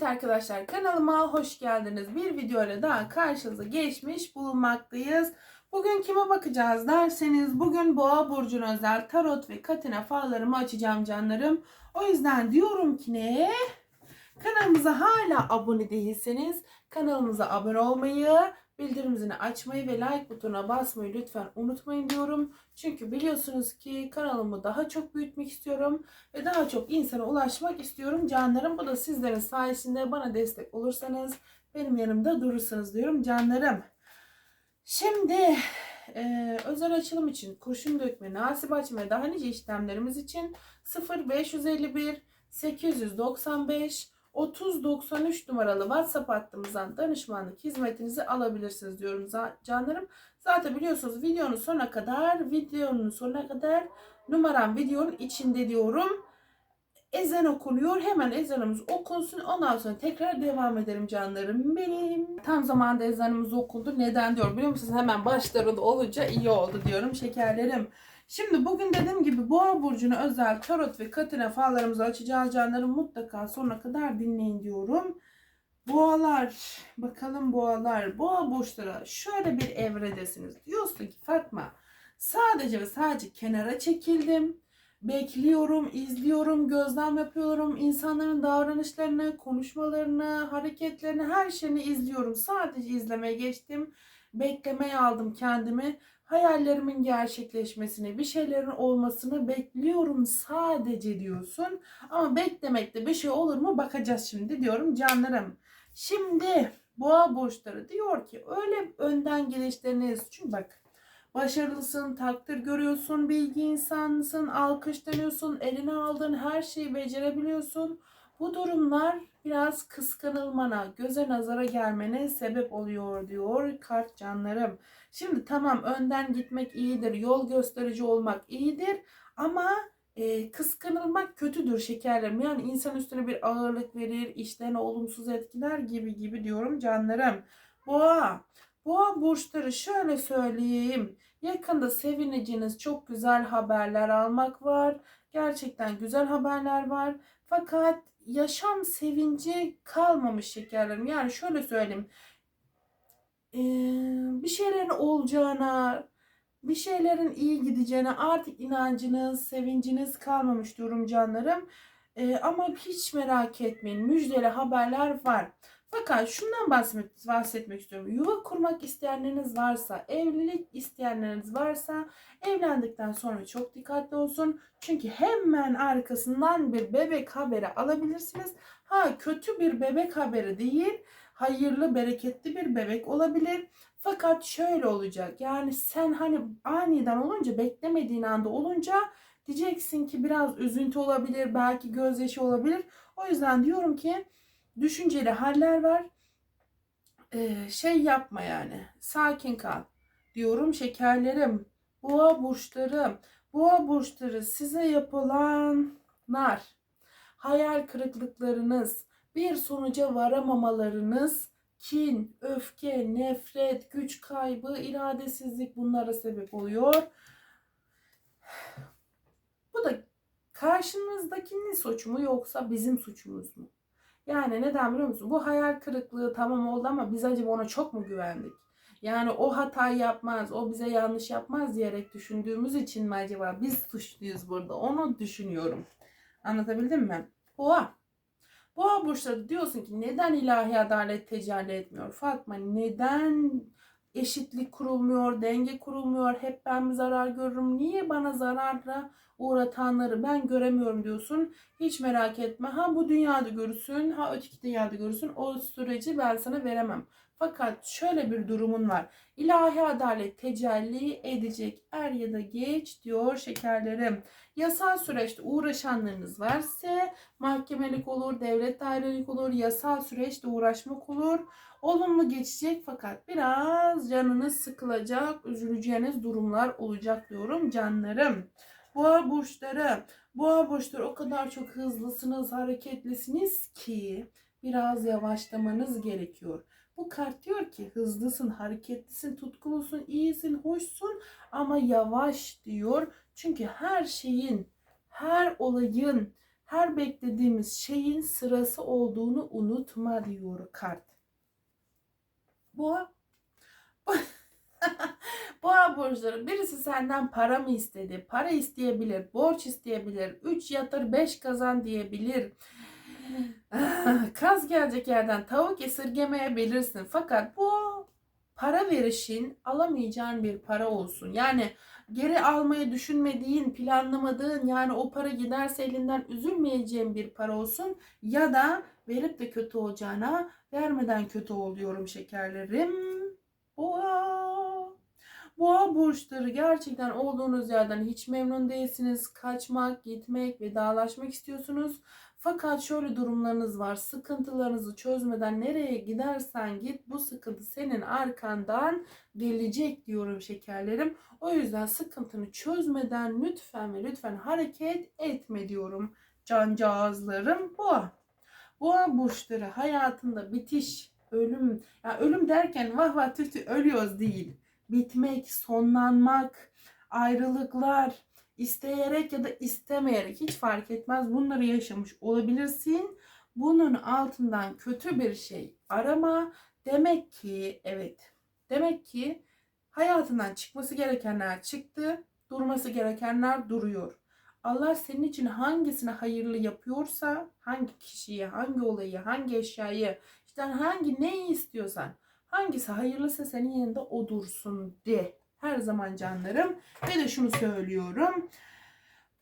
Evet arkadaşlar kanalıma hoş geldiniz. Bir videoyla daha karşınıza geçmiş bulunmaktayız. Bugün kime bakacağız derseniz bugün Boğa burcuna özel tarot ve katine fallarımı açacağım canlarım. O yüzden diyorum ki ne? Kanalımıza hala abone değilseniz kanalımıza abone olmayı, bildirim açmayı ve like butonuna basmayı lütfen unutmayın diyorum. Çünkü biliyorsunuz ki kanalımı daha çok büyütmek istiyorum ve daha çok insana ulaşmak istiyorum canlarım. Bu da sizlerin sayesinde bana destek olursanız benim yanımda durursanız diyorum canlarım. Şimdi e, özel açılım için kurşun dökme, nasip açma ve daha nice işlemlerimiz için 0551 895 3093 numaralı WhatsApp hattımızdan danışmanlık hizmetinizi alabilirsiniz diyorum canlarım. Zaten biliyorsunuz videonun sonuna kadar, videonun sonuna kadar numaram videonun içinde diyorum. Ezan okunuyor. Hemen ezanımız okunsun. Ondan sonra tekrar devam ederim canlarım benim. Tam zamanda ezanımız okundu. Neden diyorum biliyor musunuz? Hemen başlarında olunca iyi oldu diyorum şekerlerim. Şimdi bugün dediğim gibi Boğa burcuna özel tarot ve katine fallarımızı açacağız canlarım. Mutlaka sonuna kadar dinleyin diyorum. Boğalar, bakalım boğalar, boğa burçları şöyle bir evredesiniz. Diyorsun ki Fatma sadece ve sadece kenara çekildim. Bekliyorum, izliyorum, gözlem yapıyorum. insanların davranışlarını, konuşmalarını, hareketlerini, her şeyini izliyorum. Sadece izlemeye geçtim. Beklemeye aldım kendimi. Hayallerimin gerçekleşmesini, bir şeylerin olmasını bekliyorum sadece diyorsun. Ama beklemekte bir şey olur mu bakacağız şimdi diyorum canlarım. Şimdi boğa burçları diyor ki öyle önden gelişleriniz çünkü bak başarılısın, takdir görüyorsun, bilgi insansın, alkışlanıyorsun, eline aldığın her şeyi becerebiliyorsun. Bu durumlar biraz kıskanılmana, göze nazara gelmene sebep oluyor diyor kart canlarım. Şimdi tamam önden gitmek iyidir, yol gösterici olmak iyidir ama e, kıskanılmak kötüdür şekerlerim. Yani insan üstüne bir ağırlık verir, işlerine olumsuz etkiler gibi gibi diyorum canlarım. Boğa, boğa burçları şöyle söyleyeyim. Yakında sevineceğiniz çok güzel haberler almak var. Gerçekten güzel haberler var. Fakat yaşam sevinci kalmamış şekerlerim. Yani şöyle söyleyeyim. Ee, bir şeylerin olacağına, bir şeylerin iyi gideceğine artık inancınız, sevinciniz kalmamış diyorum canlarım. Ee, ama hiç merak etmeyin. Müjdeli haberler var. Fakat şundan bahsetmek, bahsetmek istiyorum. Yuva kurmak isteyenleriniz varsa, evlilik isteyenleriniz varsa evlendikten sonra çok dikkatli olsun. Çünkü hemen arkasından bir bebek haberi alabilirsiniz. Ha kötü bir bebek haberi değil, hayırlı, bereketli bir bebek olabilir. Fakat şöyle olacak. Yani sen hani aniden olunca, beklemediğin anda olunca diyeceksin ki biraz üzüntü olabilir, belki gözyaşı olabilir. O yüzden diyorum ki düşünceli haller var. Ee, şey yapma yani. Sakin kal. Diyorum şekerlerim. Boğa burçları. Boğa burçları size yapılanlar. Hayal kırıklıklarınız. Bir sonuca varamamalarınız. Kin, öfke, nefret, güç kaybı, iradesizlik bunlara sebep oluyor. Bu da karşınızdakinin suçu mu yoksa bizim suçumuz mu? Yani neden biliyor musun? Bu hayal kırıklığı tamam oldu ama biz acaba ona çok mu güvendik? Yani o hatayı yapmaz, o bize yanlış yapmaz diyerek düşündüğümüz için mi acaba biz suçluyuz burada? Onu düşünüyorum. Anlatabildim mi? Boğa. Boğa burçları diyorsun ki neden ilahi adalet tecelli etmiyor? Fatma neden eşitlik kurulmuyor, denge kurulmuyor, hep ben mi zarar görürüm, niye bana zararla uğratanları ben göremiyorum diyorsun. Hiç merak etme. Ha bu dünyada görürsün, ha öteki dünyada görürsün. O süreci ben sana veremem. Fakat şöyle bir durumun var. İlahi adalet tecelli edecek er ya da geç diyor şekerlerim. Yasal süreçte uğraşanlarınız varsa mahkemelik olur, devlet dairelik olur, yasal süreçte uğraşmak olur. Olumlu geçecek fakat biraz canınız sıkılacak, üzüleceğiniz durumlar olacak diyorum canlarım. Boğa burçları, boğa burçları o kadar çok hızlısınız, hareketlisiniz ki biraz yavaşlamanız gerekiyor. Bu kart diyor ki hızlısın, hareketlisin, tutkulusun, iyisin, hoşsun ama yavaş diyor. Çünkü her şeyin, her olayın, Her beklediğimiz şeyin sırası olduğunu unutma diyor kart. Boğa Boğa burçları birisi senden para mı istedi? Para isteyebilir, borç isteyebilir, 3 yatır 5 kazan diyebilir. Ah, Kaz gelecek yerden tavuk esirgemeyebilirsin. Fakat bu para verişin alamayacağın bir para olsun. Yani geri almayı düşünmediğin, planlamadığın yani o para giderse elinden üzülmeyeceğin bir para olsun. Ya da verip de kötü olacağına vermeden kötü oluyorum şekerlerim. Boğa. Boğa burçları gerçekten olduğunuz yerden hiç memnun değilsiniz. Kaçmak, gitmek, vedalaşmak istiyorsunuz. Fakat şöyle durumlarınız var. Sıkıntılarınızı çözmeden nereye gidersen git bu sıkıntı senin arkandan gelecek diyorum şekerlerim. O yüzden sıkıntını çözmeden lütfen ve lütfen hareket etme diyorum cancağızlarım. Boğa. Boğa burçları hayatında bitiş, ölüm. Ya ölüm derken vah vah tüh tüh ölüyoruz değil. Bitmek, sonlanmak, ayrılıklar, isteyerek ya da istemeyerek hiç fark etmez bunları yaşamış olabilirsin. Bunun altından kötü bir şey arama. Demek ki evet. Demek ki hayatından çıkması gerekenler çıktı. Durması gerekenler duruyor. Allah senin için hangisini hayırlı yapıyorsa, hangi kişiyi, hangi olayı, hangi eşyayı, işte hangi neyi istiyorsan, hangisi hayırlısa senin yanında o dursun de. Her zaman canlarım. Ve de şunu söylüyorum.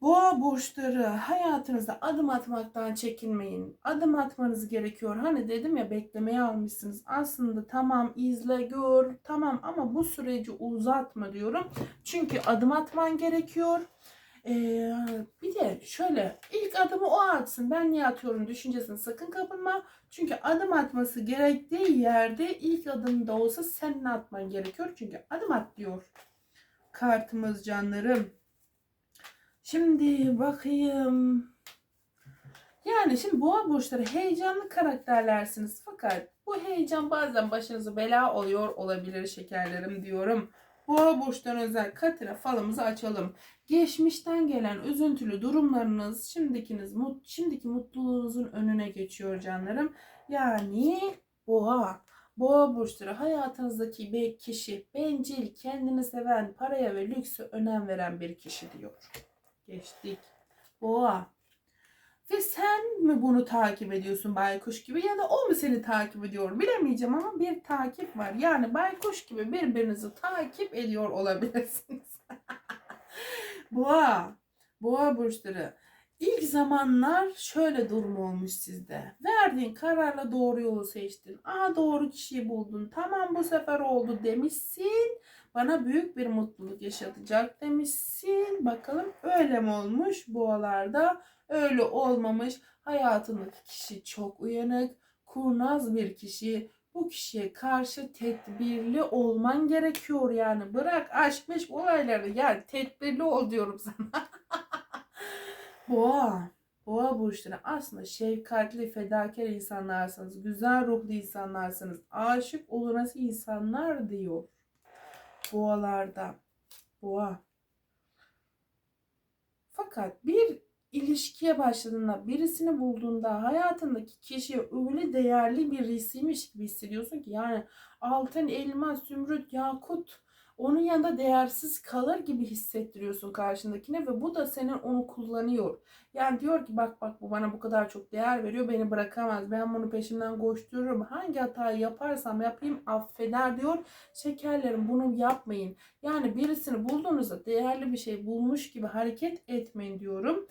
Boğa burçları hayatınızda adım atmaktan çekinmeyin. Adım atmanız gerekiyor. Hani dedim ya beklemeye almışsınız. Aslında tamam izle gör tamam ama bu süreci uzatma diyorum. Çünkü adım atman gerekiyor. Ee, bir de şöyle ilk adımı o atsın ben niye atıyorum düşüncesini sakın kapılma. Çünkü adım atması gerektiği yerde ilk adım da olsa senin atman gerekiyor. Çünkü adım at diyor kartımız canlarım. Şimdi bakayım. Yani şimdi boğa burçları heyecanlı karakterlersiniz. Fakat bu heyecan bazen başınıza bela oluyor olabilir şekerlerim diyorum. Boğa burçlarına özel katına falımızı açalım. Geçmişten gelen üzüntülü durumlarınız şimdikiniz mut, şimdiki mutluluğunuzun önüne geçiyor canlarım. Yani boğa. Boğa burçları hayatınızdaki bir kişi bencil, kendini seven, paraya ve lükse önem veren bir kişi diyor. Geçtik. Boğa. Ve sen mi bunu takip ediyorsun baykuş gibi ya da o mu seni takip ediyor bilemeyeceğim ama bir takip var. Yani baykuş gibi birbirinizi takip ediyor olabilirsiniz. Boğa. Boğa burçları. İlk zamanlar şöyle durum olmuş sizde. Verdiğin kararla doğru yolu seçtin. Aa doğru kişiyi buldun. Tamam bu sefer oldu demişsin. Bana büyük bir mutluluk yaşatacak demişsin. Bakalım öyle mi olmuş boğalarda? Öyle olmamış. Hayatındaki kişi çok uyanık, kurnaz bir kişi. Bu kişiye karşı tedbirli olman gerekiyor yani. Bırak aşk meşk olayları gel tedbirli ol diyorum sana. Boğa. Boğa burçları aslında şefkatli, fedakar insanlarsınız. Güzel ruhlu insanlarsınız. Aşık olunası insanlar diyor. Boğalarda. Boğa. Fakat bir ilişkiye başladığında, birisini bulduğunda hayatındaki kişiye öyle değerli birisiymiş gibi hissediyorsun ki yani altın, elma, zümrüt, yakut onun yanında değersiz kalır gibi hissettiriyorsun karşındakine ve bu da senin onu kullanıyor. Yani diyor ki bak bak bu bana bu kadar çok değer veriyor beni bırakamaz. Ben bunu peşimden koştururum. Hangi hatayı yaparsam yapayım affeder diyor. Şekerlerim bunu yapmayın. Yani birisini bulduğunuzda değerli bir şey bulmuş gibi hareket etmeyin diyorum.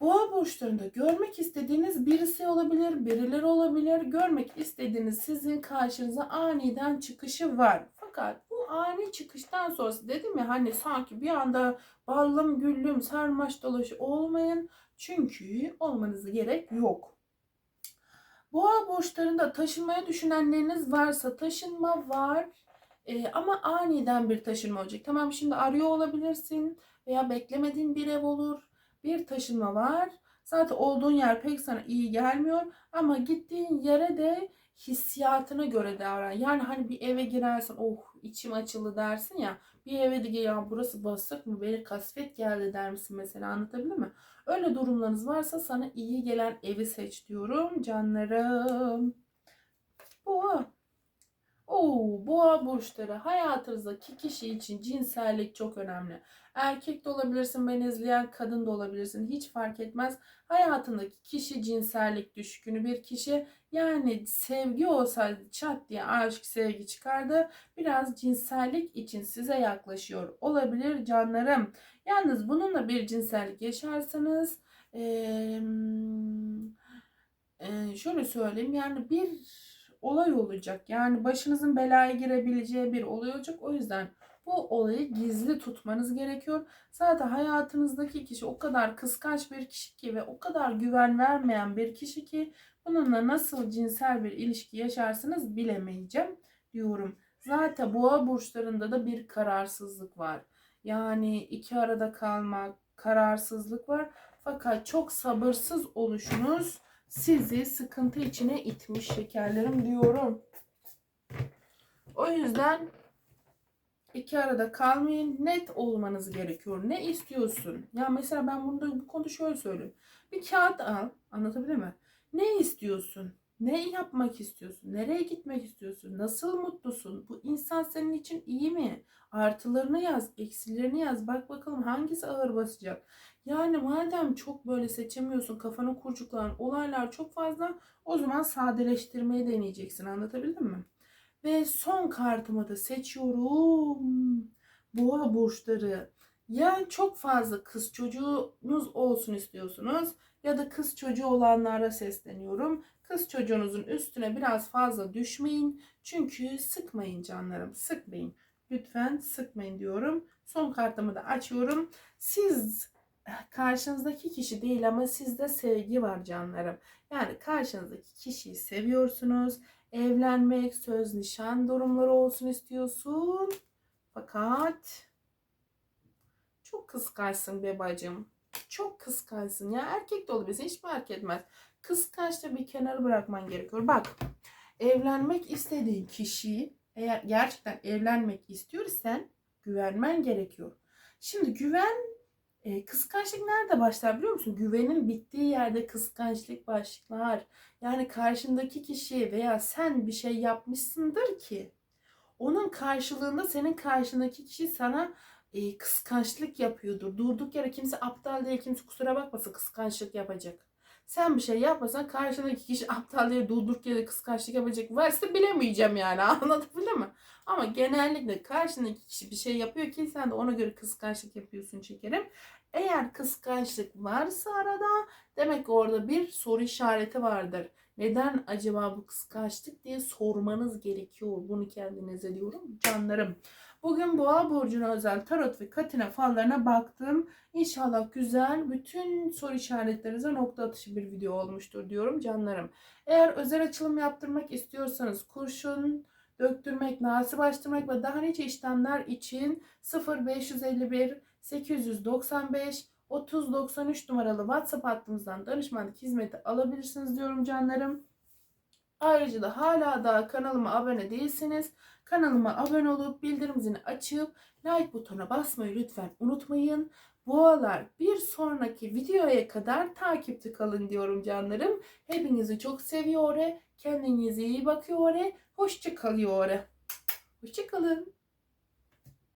Boğa burçlarında görmek istediğiniz birisi olabilir, birileri olabilir. Görmek istediğiniz sizin karşınıza aniden çıkışı var. Fakat bu ani çıkıştan sonrası dedim ya hani sanki bir anda ballım güllüm sarmaş dolaşı olmayın. Çünkü olmanıza gerek yok. Boğa burçlarında taşınmayı düşünenleriniz varsa taşınma var. Ee, ama aniden bir taşınma olacak. Tamam şimdi arıyor olabilirsin veya beklemediğin bir ev olur bir taşınma var. Zaten olduğun yer pek sana iyi gelmiyor ama gittiğin yere de hissiyatına göre davran. Yani hani bir eve girersin oh içim açıldı dersin ya bir eve de ya burası basık mı beni kasvet geldi der misin mesela anlatabildim mi? Öyle durumlarınız varsa sana iyi gelen evi seç diyorum canlarım. Boğa. Oo, boğa burçları hayatınızdaki kişi için cinsellik çok önemli. Erkek de olabilirsin, beni izleyen kadın da olabilirsin. Hiç fark etmez. Hayatındaki kişi cinsellik düşkünü bir kişi. Yani sevgi olsaydı çat diye aşk sevgi çıkardı. Biraz cinsellik için size yaklaşıyor olabilir canlarım. Yalnız bununla bir cinsellik yaşarsanız eee, şöyle söyleyeyim yani bir olay olacak. Yani başınızın belaya girebileceği bir olay olacak. O yüzden bu olayı gizli tutmanız gerekiyor. Zaten hayatınızdaki kişi o kadar kıskanç bir kişi ki ve o kadar güven vermeyen bir kişi ki bununla nasıl cinsel bir ilişki yaşarsınız bilemeyeceğim diyorum. Zaten boğa burçlarında da bir kararsızlık var. Yani iki arada kalmak, kararsızlık var. Fakat çok sabırsız oluşunuz sizi sıkıntı içine itmiş şekerlerim diyorum. O yüzden iki arada kalmayın. Net olmanız gerekiyor. Ne istiyorsun? Ya mesela ben bunu bu konuda şöyle söyleyeyim. Bir kağıt al. Anlatabilir mi? Ne istiyorsun? Ne yapmak istiyorsun? Nereye gitmek istiyorsun? Nasıl mutlusun? Bu insan senin için iyi mi? Artılarını yaz, eksilerini yaz. Bak bakalım hangisi ağır basacak. Yani madem çok böyle seçemiyorsun, kafanı kurcuklayan olaylar çok fazla, o zaman sadeleştirmeyi deneyeceksin. Anlatabildim mi? Ve son kartımı da seçiyorum. Boğa burçları. Ya çok fazla kız çocuğunuz olsun istiyorsunuz ya da kız çocuğu olanlara sesleniyorum. Kız çocuğunuzun üstüne biraz fazla düşmeyin. Çünkü sıkmayın canlarım, sıkmayın. Lütfen sıkmayın diyorum. Son kartımı da açıyorum. Siz karşınızdaki kişi değil ama sizde sevgi var canlarım. Yani karşınızdaki kişiyi seviyorsunuz. Evlenmek, söz, nişan durumları olsun istiyorsun. Fakat çok kıskançsın be bacım. Çok kıskançsın ya. Erkek de olabilirsin. Hiç fark etmez. Kıskançlığı bir kenara bırakman gerekiyor. Bak evlenmek istediğin kişiyi eğer gerçekten evlenmek istiyorsan güvenmen gerekiyor. Şimdi güven e, kıskançlık nerede başlar biliyor musun? Güvenin bittiği yerde kıskançlık başlar. Yani karşındaki kişi veya sen bir şey yapmışsındır ki onun karşılığında senin karşındaki kişi sana e, kıskançlık yapıyordur. Durduk yere kimse aptal değil, kimse kusura bakmasın kıskançlık yapacak. Sen bir şey yapmasan karşındaki kişi aptal diye durduk yere kıskançlık yapacak varsa bilemeyeceğim yani anladın mı? Ama genellikle karşındaki kişi bir şey yapıyor ki sen de ona göre kıskançlık yapıyorsun şekerim. Eğer kıskançlık varsa arada demek ki orada bir soru işareti vardır. Neden acaba bu kıskançlık diye sormanız gerekiyor. Bunu kendinize diyorum canlarım. Bugün Boğa burcuna özel tarot ve katina fallarına baktım. İnşallah güzel, bütün soru işaretlerinize nokta atışı bir video olmuştur diyorum canlarım. Eğer özel açılım yaptırmak istiyorsanız kurşun, döktürmek, nasip açtırmak ve daha nice işlemler için 0551 895 3093 numaralı WhatsApp hattımızdan danışmanlık hizmeti alabilirsiniz diyorum canlarım. Ayrıca da hala daha kanalıma abone değilseniz kanalıma abone olup bildirim zilini açıp like butonuna basmayı lütfen unutmayın. Boğalar bir sonraki videoya kadar takipte kalın diyorum canlarım. Hepinizi çok seviyor. Kendinize iyi bakıyor. Hoşça kalıyor. Hoşça kalın.